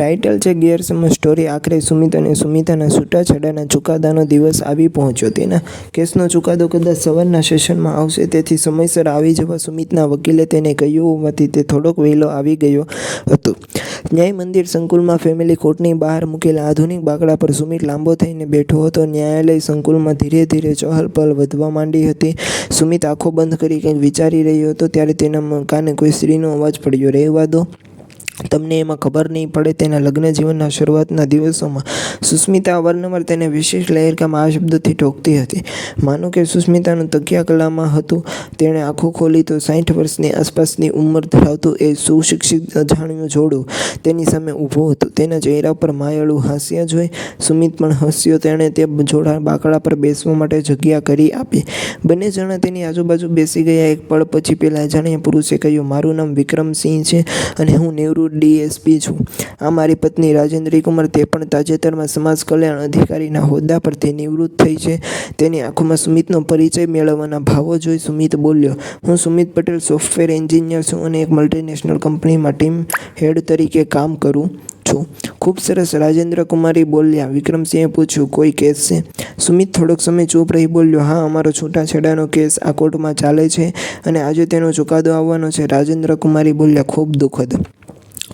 Title છે ગેરસમજ story આખરે સુમિત અને સુમિતાના છૂટાછેડાના ચુકાદાનો દિવસ આવી પહોંચ્યો. તેના કેસનો ચુકાદો કદાચ સવારના સેશનમાં આવશે, તેથી સમયસર આવી જવા સુમિતના વકીલે તેને કહ્યું હોવાથી તે થોડોક વહેલો આવી ગયો હતો. ન્યાય મંદિર સંકુલમાં ફેમિલી કોર્ટની બહાર મૂકેલા આધુનિક બાકડા પર સુમિત લાંબો થઈને બેઠો હતો. ન્યાયાલય સંકુલમાં ધીરે ધીરે ચહલપહલ વધવા માંડી હતી. સુમિત આંખો બંધ કરી કંઈક વિચારી રહ્યો હતો, ત્યારે તેના કાને કોઈ સ્ત્રીનો અવાજ પડ્યો, રહેવા દો. તમને એમાં ખબર નહીં પડે તેના લગ્ન જીવનના શરૂઆતના દિવસોમાં સુસ્મિતા અવારનવાર તેને વિશેષ લહેરકામાં આ શબ્દથી ટોકતી હતી. માનો કે સુસ્મિતાનું તકિયા કલામાં હતું, તેણે આંખો ખોલી તો સાઠ વર્ષની આસપાસની ઉંમર ધરાવતું એ સુશિક્ષિત અજાણ્યું જોડું તેની સામે ઊભું હતું. તેના ચહેરા પર માયાળું હાસ્ય જોઈ સુમિત પણ હસ્યો. તેણે તે જોડા બાકડા પર બેસવા માટે જગ્યા કરી આપી. બંને જણા તેની આજુબાજુ બેસી ગયા. એક પળ પછી પેલા અજાણ્યા પુરુષે કહ્યું, મારું નામ વિક્રમસિંહ છે અને હું નિવૃત્ત ડીએસપી છું. આ મારી પત્ની રાજેન્દ્રી કુમાર તે પણ તાજેતરમાં સમાજ કલ્યાણ અધિકારીના હોદ્દા પરથી નિવૃત્ત થઈ છે. તેની આંખોમાં સુમિતનો પરિચય મેળવવાના ભાવો જોઈ સુમિત બોલ્યો, હું સુમિત પટેલ, સોફ્ટવેર એન્જિનિયર છું અને એક મલ્ટીનેશનલ કંપનીમાં ટીમ હેડ તરીકે કામ કરું છું. ખૂબ સરસ રાજેન્દ્ર કુમારી બોલ્યા, વિક્રમસિંહે પૂછ્યું, કોઈ કેસ છે? સુમિત થોડોક સમય ચૂપ રહી બોલ્યો, હા, અમારો છૂટાછેડાનો કેસ આ કોર્ટમાં ચાલે છે અને આજે તેનો ચુકાદો આવવાનો છે. રાજેન્દ્ર કુમારી બોલ્યા, ખૂબ દુઃખદ.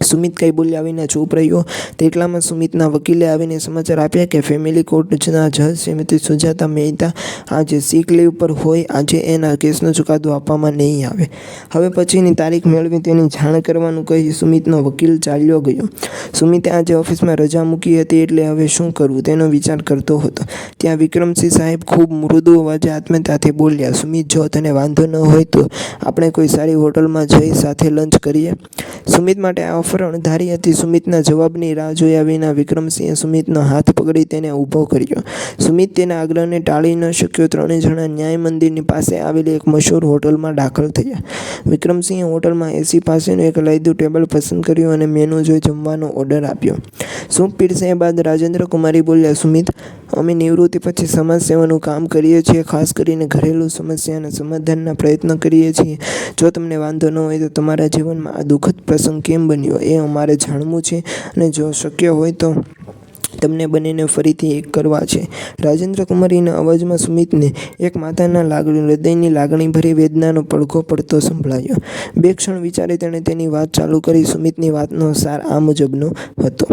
સુમિત કંઈ બોલ્યા વિના ચૂપ રહ્યો. તેટલામાં સુમિતના વકીલે આવીને સમાચાર આપ્યા કે ફેમિલી કોર્ટના જજ શ્રીમતી સુજાતા મહેતા આજે સિક લીવ પર હોય, આજે એના કેસનો ચુકાદો આપવામાં નહીં આવે. હવે પછીની તારીખ મેળવી તેની જાણ કરવાનું કહી સુમિતનો વકીલ ચાલ્યો ગયો. સુમિતે આજે ઓફિસમાં રજા મૂકી હતી એટલે હવે શું કરવું તેનો વિચાર કરતો હતો. ત્યાં વિક્રમસિંહ સાહેબ ખૂબ મૃદુ અવાજે આત્મીયતાથી બોલ્યા, સુમિત, જો તને વાંધો ન હોય તો આપણે કોઈ સારી હોટલમાં જઈ સાથે લંચ કરીએ. સુમિત માટે આ ઓફર અણધારી હતી. સુમિતના જવાબની રાહ જોયા વિના વિક્રમસિંહે સુમિતનો હાથ પકડી તેને ઊભો કર્યો. સુમિત તેના આગ્રહને ટાળી ન શક્યો. ત્રણેય જણા ન્યાય મંદિરની પાસે આવેલી એક મશહૂર હોટલમાં દાખલ થયા. વિક્રમસિંહે હોટલમાં એસી પાસેનું એક લાયદું ટેબલ પસંદ કર્યું અને મેનુ જોઈ જમવાનો ઓર્ડર આપ્યો. સૂપ પીરસ્યા બાદ રાજેન્દ્ર કુમારી બોલ્યા? સુમિત, અમે નિવૃત્તિ પછી સમાજ સેવાનું કામ કરીએ છીએ. ખાસ કરીને ઘરેલું સમસ્યાના સમાધાનના પ્રયત્ન કરીએ છીએ. જો તમને વાંધો ન હોય તો તમારા જીવનમાં આ દુઃખદ પ્રસંગ કેમ બન્યો એ અમારે જાણવું છે અને જો શક્ય હોય તો તમને બંનેને ફરીથી એક કરવા છે. રાજેન્દ્ર કુમારીના અવાજમાં સુમિતને એક માતાના લાગણી, હૃદયની લાગણીભરી વેદનાનો પડઘો પડતો સંભળાયો. બે ક્ષણ વિચારે તેણે તેની વાત ચાલુ કરી. સુમિતની વાતનો સાર આ મુજબનો હતો.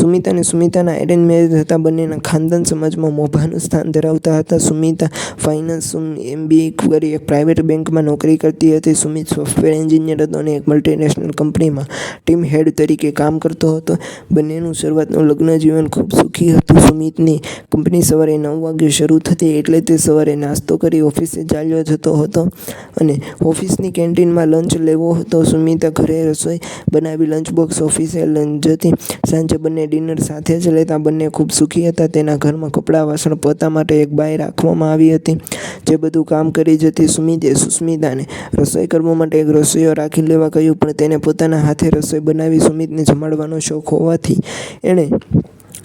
સુમિત અને સુમિતાના એરેન્જ મેરેજ હતા. બંનેના ખાનદાન સમાજમાં મોભાનું સ્થાન ધરાવતા હતા. સુમિતા ફાઇનાન્સ એમબીએ કરી એક પ્રાઇવેટ બેંકમાં નોકરી કરતી હતી. સુમિત સોફ્ટવેર એન્જિનિયર હતો અને એક મલ્ટીનેશનલ કંપનીમાં ટીમ હેડ તરીકે કામ કરતો હતો. બંનેનું શરૂઆતનું લગ્ન જીવન ખૂબ સુખી હતું સુમિતની. કંપની સવારે નવ વાગે શરૂ થતી એટલે તે સવારે નાસ્તો કરી ઓફિસે ચાલ્યો જતો હતો અને ઓફિસની કેન્ટીનમાં લંચ લેવો હતો. સુમિતા ઘરે રસોઈ બનાવી લંચ બોક્સ ઓફિસે લંચ જતી. સાંજે બંને ડિનર સાથે જ લેતા. બંને ખૂબ સુખી હતા. તેના ઘરમાં કપડાં, વાસણ, પોતા માટે એક બાઈ રાખવામાં આવી હતી. જે બધું કામ કરી જતી સુમિતે સુસ્મિતાને રસોઈ કરવા માટે એક રસોઈયો રાખી લેવા કહ્યું, પણ તેને પોતાના હાથે રસોઈ બનાવી સુમિતને જમાડવાનો શોખ હોવાથી એણે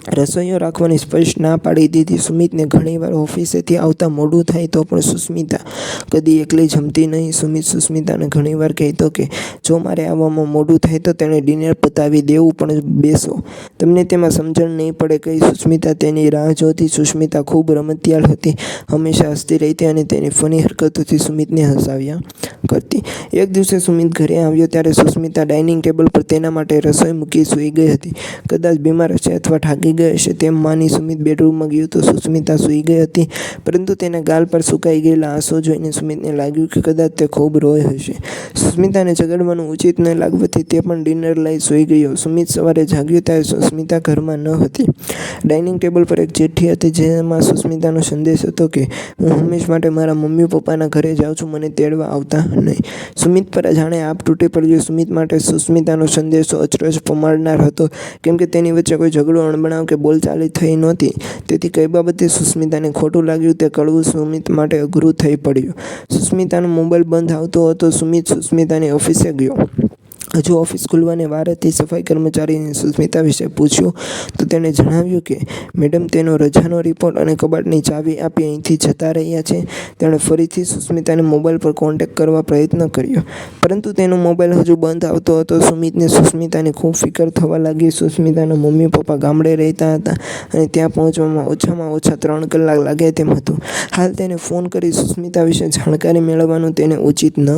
રસોઈયો રાખવાની સ્પષ્ટ ના પાડી દીધી. સુમિતને ઘણીવાર ઓફિસેથી આવતા મોડું થાય તો પણ સુસ્મિતા કદી એકલી જમતી નહીં. સુમિત સુસ્મિતાને ઘણીવાર કહેતો કે, જો મારે આવવામાં મોડું થાય તો તેણે ડિનર પતાવી દેવું પણ બેસો. તમને તેમાં સમજણ નહીં પડે કઈ સુસ્મિતા તેની રાહ જોતી. સુસ્મિતા ખૂબ રમતિયાળ હતી. હંમેશા હસતી રહેતી અને તેની ફની હરકતોથી સુમિતને હસાવ્યા કરતી. એક દિવસે સુમિત ઘરે આવ્યો ત્યારે સુસ્મિતા ડાઇનિંગ ટેબલ પર તેના માટે રસોઈ મૂકી સૂઈ ગઈ હતી. કદાચ બીમાર હશે અથવા થાકી ગઈ હશે. તેમ માની સુમિત બેડરૂમમાં ગયું તો સુસ્મિતા સૂઈ ગઈ હતી, પરંતુ તેના ગાલ પર સુકાઈ ગયેલા આંસુ જોઈને સુમિતને લાગ્યું કે કદાચ તે ખૂબ રોય હશે. સુસ્મિતાને જગાડવાનું ઉચિત ન લાગવાથી તે પણ ડિનર લઈ સૂઈ ગયો. સુમિત સવારે જાગ્યો ત્યારે સુસ્મિતા ઘરમાં ન હતી. ડાઇનિંગ ટેબલ પર એક ચિઠ્ઠી હતી, જેમાં સુસ્મિતાનો સંદેશ હતો કે, હું હંમેશ માટે મારા મમ્મી પપ્પાના ઘરે જાઉં છું, મને તેડવા આવતા નહીં. સુમિત પર જાણે આપ તૂટી પડ્યો. સુમિત માટે સુસ્મિતાનો સંદેશો અચરજ પમાડનાર હતો. કેમ કે તેની વચ્ચે કોઈ ઝઘડો અણબણાવ કે બોલચાલી થઈ નહોતી. તેથી કઈ બાબતે સુસ્મિતાને ખોટું લાગ્યું તે કડવું સુમિત માટે અઘરું થઈ પડ્યું. સુસ્મિતાનો મોબાઈલ બંધ આવતો હતો. સુમિત સુસ્મિતાની ઓફિસે ગયો. હજુ ઓફિસ ખુલવાને વાર હતી. સફાઈ કર્મચારીને સુસ્મિતા વિશે પૂછ્યું તો તેણે જણાવ્યું કે, મેડમ, તેનો રજાનો રિપોર્ટ અને કબાટની ચાવી આપી અહીંથી જતા રહ્યા છે. તેણે ફરીથી સુસ્મિતાને મોબાઈલ પર કોન્ટેક્ટ કરવા પ્રયત્ન કર્યો. પરંતુ તેનો મોબાઈલ હજુ બંધ આવતો હતો. સુમિતને સુસ્મિતાની ખૂબ ફિકર થવા લાગી સુસ્મિતાના મમ્મી પપ્પા ગામડે રહેતા હતા અને ત્યાં પહોંચવામાં ઓછામાં ઓછા ત્રણ કલાક લાગે તેમ હતું. હાલ તેને ફોન કરી સુસ્મિતા વિશે જાણકારી મેળવવાનું તેને ઉચિત ન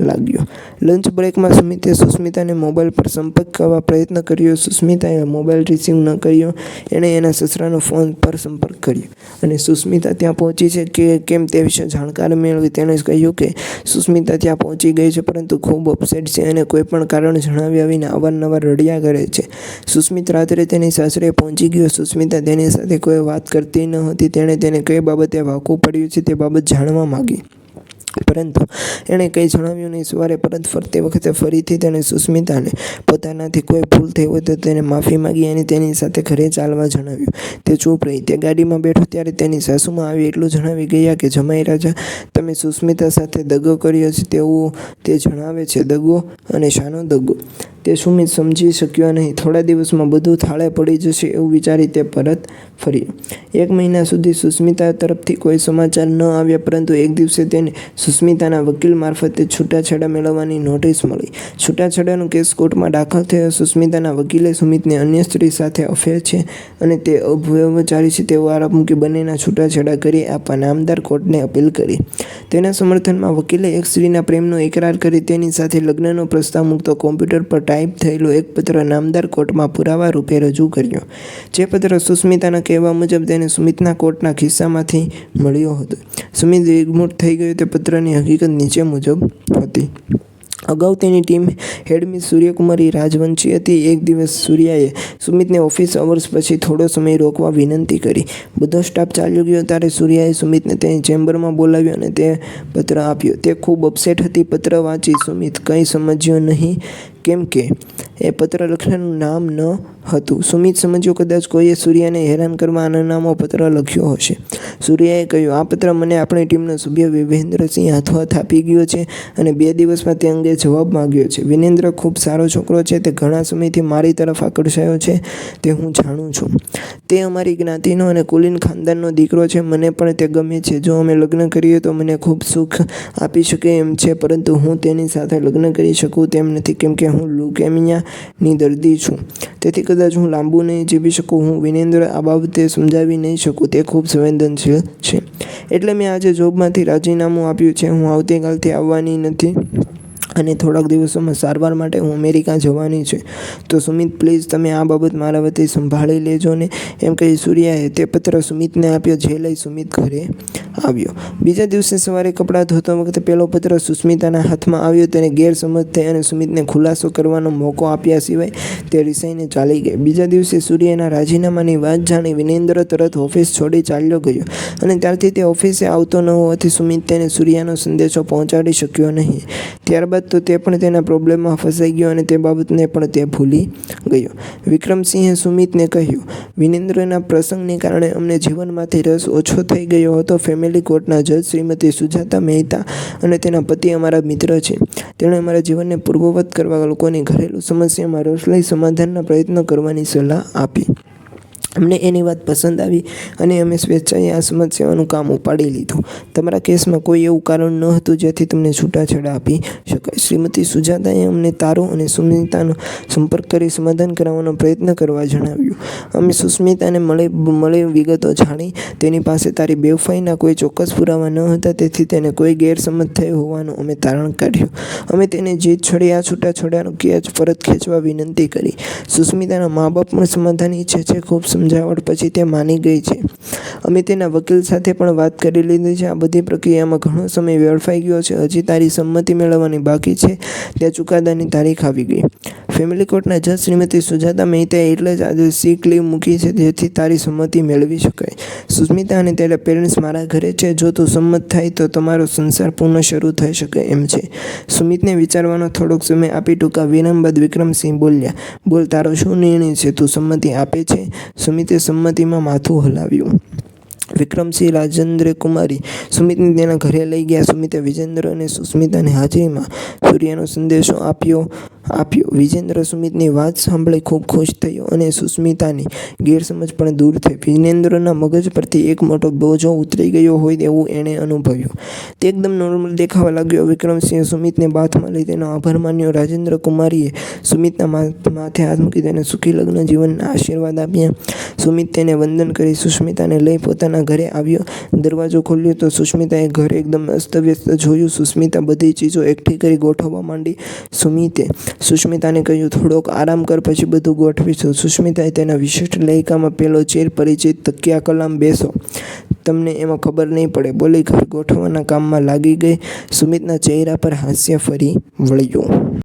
લાગ્યું. લંચ બ્રેકમાં સુમિતે સુસ્મિતાને મોબાઈલ પર સંપર્ક કરવા પ્રયત્ન કર્યો. સુસ્મિતાએ મોબાઈલ રિસીવ ન કર્યો. એણે એના સસરાનો ફોન પર સંપર્ક કર્યો. અને સુસ્મિતા ત્યાં પહોંચી છે કે કેમ તે વિશે જાણકારી મેળવી તેણે કહ્યું કે સુસ્મિતા ત્યાં પહોંચી ગઈ છે, પરંતુ ખૂબ અપસેટ છે અને કોઈ પણ કારણ જણાવ્યા વિના અવારનવાર રડ્યા કરે છે. સુસ્મિત રાત્રે તેની સાસરે પહોંચી ગયો. સુસ્મિતા તેની સાથે કોઈ વાત કરતી ન હતી. તેણે તેને કઈ બાબતે વાંકું પડ્યું છે તે બાબત જાણવા માંગી. પરંતુ એણે કંઈ જણાવ્યું નહીં. સવારે પરત ફરતી વખતે ફરીથી તેણે સુસ્મિતાને પોતાનાથી કોઈ ભૂલ થઈ હોય તો તેને માફી માગી અને તેની સાથે ઘરે ચાલવા જણાવ્યું. તે ચૂપ રહી. તે ગાડીમાં બેઠો ત્યારે તેની સાસુમાં આવી એટલું જણાવી ગયા કે, જમાઈ રાજા, તમે સુસ્મિતા સાથે દગો કર્યો છે તેવું તે જણાવે છે. દગો અને શાનો દગો. તે સુમિત સમજી શક્યો નહીં. થોડા દિવસમાં બધું થાળે પડી જશે એવું વિચારી તે પરત ફર્યો. એક મહિના સુધી સુસ્મિતા તરફથી કોઈ સમાચાર ન આવ્યા, પરંતુ એક દિવસે તેને સુસ્મિતાના વકીલ મારફતે છૂટાછેડા મેળવવાની નોટિસ મળી. છૂટાછેડાનો કેસ કોર્ટમાં દાખલ થયો. સુસ્મિતાના વકીલે સુમિતને અન્ય સ્ત્રી સાથે અફેર છે અને તે અવ્યવચારી છે તેવો આરોપ મૂકી બંનેના છૂટાછેડા કરી આપવા નામદાર કોર્ટને અપીલ કરી. તેના સમર્થનમાં વકીલે એક સ્ત્રીના પ્રેમનો ઇકરાર કરી તેની સાથે લગ્નનો પ્રસ્તાવ મૂકતો કોમ્પ્યુટર પર ટાઈપ થયેલો એક પત્ર નામદાર કોર્ટમાં પુરાવા રૂપે રજૂ કર્યો, જે પત્ર સુસ્મિતાના કહેવા મુજબ તેને સુમિતના કોર્ટના ખિસ્સામાંથી મળ્યો હતો. સુમિત વિગમૂટ થઈ ગયો તે પત્રની હકીકત નીચે મુજબ હતી. અગાઉ તેની ટીમ હેડમિસ સૂર્યકુમારી રાજવંશી હતી. એક દિવસ સૂર્યાએ સુમિતને ઓફિસ અવર્સ પછી થોડો સમય રોકવા વિનંતી કરી. બધો સ્ટાફ ચાલ્યો ગયો ત્યારે સૂર્યાએ સુમિતને તેની ચેમ્બરમાં બોલાવ્યો અને તે પત્ર આપ્યો. તે ખૂબ અપસેટ હતી. પત્ર વાંચી સુમિત કંઈ સમજ્યો નહીં. કેમ કે એ પત્ર લખનારનું નામ ન હતું. સુમિત સમજ્યો કદાચ કોઈએ સૂર્યાને હેરાન કરવા અનામો પત્ર લખ્યો હશે. સૂર્યાએ કહ્યું, આ પત્ર મને આપણી ટીમનો સભ્ય વિવેન્દ્રસિંહ હાથોહાથ આપી ગયો છે અને બે દિવસમાં તે અંગે જવાબ માંગ્યો છે. વિનેન્દ્ર ખૂબ સારો છોકરો છે, તે ઘણા સમયથી મારી તરફ આકર્ષાયો છે, તે હું જાણું છું. તે અમારી જ્ઞાતિનો અને કુલીન ખાનદાનનો દીકરો છે. મને પણ તે ગમે છે. જો અમે લગ્ન કરીએ તો મને ખૂબ સુખ આપી શકે એમ છે, પરંતુ હું તેની સાથે લગ્ન કરી શકું તેમ નથી. કેમ કે હું લ્યુકેમિયાની દર્દી છું. તેથી કદાચ હું લાંબુ નહીં જીવી શકું, હું વિનેન્દ્ર આ બાબતે સમજાવી નહીં શકું તે ખૂબ સંવેદનશીલ છે. એટલે મેં આજે જોબમાંથી રાજીનામું આપ્યું છે. હું આવતીકાલથી આવવાની નથી અને થોડાક દિવસોમાં સારવાર માટે હું અમેરિકા જવાની છે. તો સુમિત, પ્લીઝ તમે આ બાબત મારા વતી સંભાળી લેજો ને. એમ કહી સૂર્યાએ તે પત્ર સુમિતને આપ્યો, જે લઈ સુમિત ઘરે આવ્યો. બીજા દિવસે સવારે કપડાં ધોતા વખતે પેલો પત્ર સુસ્મિતાના હાથમાં આવ્યો. તેને ગેરસમજ થઈ અને સુમિતને ખુલાસો કરવાનો મોકો આપ્યા સિવાય તે રિસાઈને ચાલી ગઈ. બીજા દિવસે સૂર્યના રાજીનામાની વાત જાણી વિનેન્દ્ર તરત ઓફિસ છોડી ચાલ્યો ગયો અને ત્યારથી તે ઓફિસે આવતો ન હોવાથી સુમિત તેને સૂર્યાનો સંદેશો પહોંચાડી શક્યો નહીં. ત્યારબાદ તો તે પણ તેના પ્રોબ્લેમમાં ફસાઈ ગયો અને તે બાબતને પણ તે ભૂલી ગયો. વિક્રમસિંહે સુમિતને કહ્યું, વિનેન્દ્રના પ્રસંગને કારણે અમને જીવનમાંથી રસ ઓછો થઈ ગયો હતો. ફેમિલી કોર્ટના જજ શ્રીમતી સુજાતા મહેતા અને તેના પતિ અમારા મિત્ર છે. તેણે અમારા જીવનને પૂર્વવત કરવા લોકોની ઘરેલું સમસ્યામાં રસ લઈ સમાધાનના પ્રયત્નો કરવાની સલાહ આપી. અમને એની વાત પસંદ આવી અને અમે સ્વેચ્છાએ આ સમસ્યાઓનું કામ ઉપાડી લીધું. તમારા કેસમાં કોઈ એવું કારણ ન હતું જેથી તમને છૂટાછેડા આપી શકાય. શ્રીમતી સુજાતાએ અમને તારો અને સુસ્મિતાનો સંપર્ક કરી સમાધાન કરાવવાનો પ્રયત્ન કરવા જણાવ્યું. અમે સુસ્મિતાને મળે મળે વિગતો જાણી તેની પાસે તારી બેવફાઈના કોઈ ચોક્કસ પુરાવા ન હતા તેથી તેને કોઈ ગેરસમજ થયો હોવાનું અમે તારણ કાઢ્યું. અમે તેને જીત છોડી આ છૂટાછેડાનો કેસ પરત ખેંચવા વિનંતી કરી. સુસ્મિતાના મા બાપ પણ સમાધાન ઈચ્છે છે. ખૂબ સમજાવટ પછી તે માની ગઈ છે. અમે તેના વકીલ સાથે પણ વાત કરી લીધી છે. આ બધી પ્રક્રિયામાં ઘણો સમય વેડફાઈ ગયો છે. હજી તારી સંમતિ મેળવવાની બાકી છે. ત્યાં ચુકાદાની તારીખ આવી ગઈ. ફેમિલી કોર્ટના જજ શ્રીમતી સુજાતા મહેતાએ એટલે જ આજે સીક લીવ મૂકી છે, જેથી તારી સંમતિ મેળવી શકાય. સુસ્મિતા અને તેના પેરેન્ટ્સ મારા ઘરે છે, જો તું સંમત થાય તો તમારો સંસાર પુનઃ શરૂ થઈ શકે એમ છે. સુમિતને વિચારવાનો થોડોક સમય આપી ટૂંકા વિરામ બાદ વિક્રમસિંહ બોલ્યા, બોલ, તારો શું નિર્ણય છે? તું સંમતિ આપે છે? સુમિતે સંમતિમાં માથું હલાવ્યું. વિક્રમસિંહ રાજેન્દ્ર કુમારી સુમિતને તેના ઘરે લઈ ગયા. સુમિતે વિજેન્દ્ર અને સુસ્મિતાની હાજરીમાં સૂર્યનો સંદેશો આપ્યો આપ્યો. વિજેન્દ્ર સુમિતની વાત સાંભળી ખૂબ ખુશ થયો અને સુસ્મિતાની ગેરસમજ પણ દૂર થઈ. વિજેન્દ્રના મગજ પરથી એક મોટો બોજો ઉતરી ગયો હોય તેવું એણે અનુભવ્યું. તે એકદમ નોર્મલ દેખાવા લાગ્યો. વિક્રમસિંહે સુમિતને બાથમાં લઈ તેનો આભાર માન્યો. રાજેન્દ્ર કુમારીએ સુમિતના માથે હાથ મૂકી તેને સુખી લગ્ન જીવનના આશીર્વાદ આપ્યા. સુમિત તેને વંદન કરી સુસ્મિતાને લઈ પોતાના ઘરે આવ્યો. દરવાજો ખોલ્યો તો સુષ્મિતાએ ઘર એકદમ અસ્તવ્યસ્ત જોયું. સુષ્મિતા બધી ચીજો એકઠી કરી ગોઠવવા માંડી. સુમિતે સુષ્મિતાને કહ્યું, થોડોક આરામ કર, પછી બધું ગોઠવીશું. સુષ્મિતાએ તેના વિશિષ્ટ લયકામાં પેલો ચેર પરિચિત તકિયા કલામ બેસો. તમને એમાં ખબર નહીં પડે. બોલી ઘર ગોઠવવાના કામમાં લાગી ગઈ. સુમિતના ચહેરા પર હાસ્ય ફરી વળ્યું.